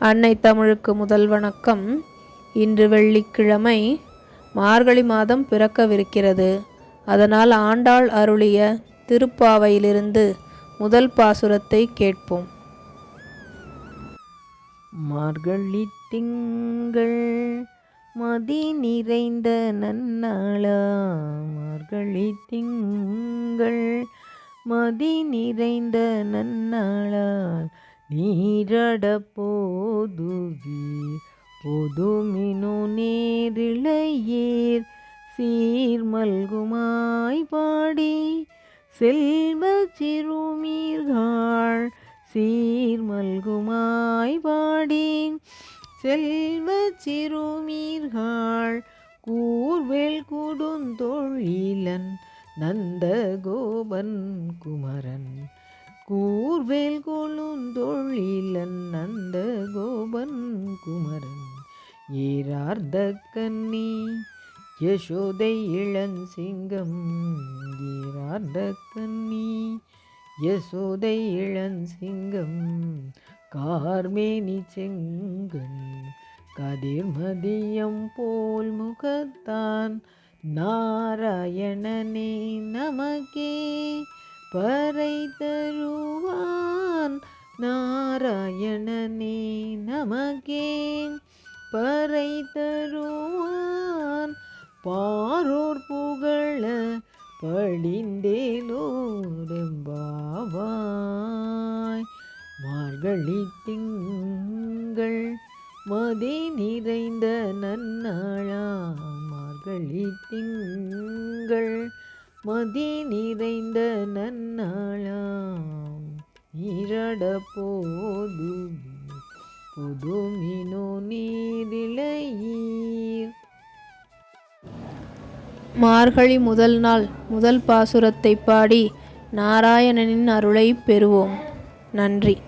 அன்னை தமிழுக்கு முதல் வணக்கம். இன்று வெள்ளிக்கிழமை மார்கழி மாதம் பிறக்கவிருக்கிறது. அதனால் ஆண்டாள் அருளிய திருப்பாவையிலிருந்து முதல் பாசுரத்தை கேட்போம். மார்கழி திங்கள் மதி நிறைந்த நன்னாளா? மார்கழி திங்கள் மதி நிறைந்த நன்னாளால் நீரட போதுவீர் பொதுமினு நேரிழையீர் சீர்மல்குமாய் பாடி செல்வ சிறுமீர்காள் சீர்மல்குமாய் பாடி செல்வ சிறுமீர்காள் கூர்வேல் கொடுந்தொழிலன் நந்த கோபன் குமரன் கூர்வேல் கொழுந்தொழிலன் நந்த கோபன் குமரன். ஏரார்ந்த கன்னி யசோதை இளஞ்சிங்கம். ஏரார்ந்த கன்னி யசோதை இளஞ்சிங்கம். கார்மேனி செங்கன் கதிர் மதியம் போல் முகத்தான். நாராயணனே நமக்கே பறை தருவான். நாராயணனே நமகே. பறை தருவான். பாரோர் புகழ படிந்தேலோரெம்பாவாய் மார்கழி திங்கள் மதி நிறைந்த நன்னாளா. மார்கழி திங்கள் மதி நிறைந்த நன்னாளாம். நீரட போது புதுமினோ நீரிழையீர். மார்கழி முதல் நாள் முதல் பாசுரத்தை பாடி நாராயணனின் அருளை பெறுவோம். நன்றி.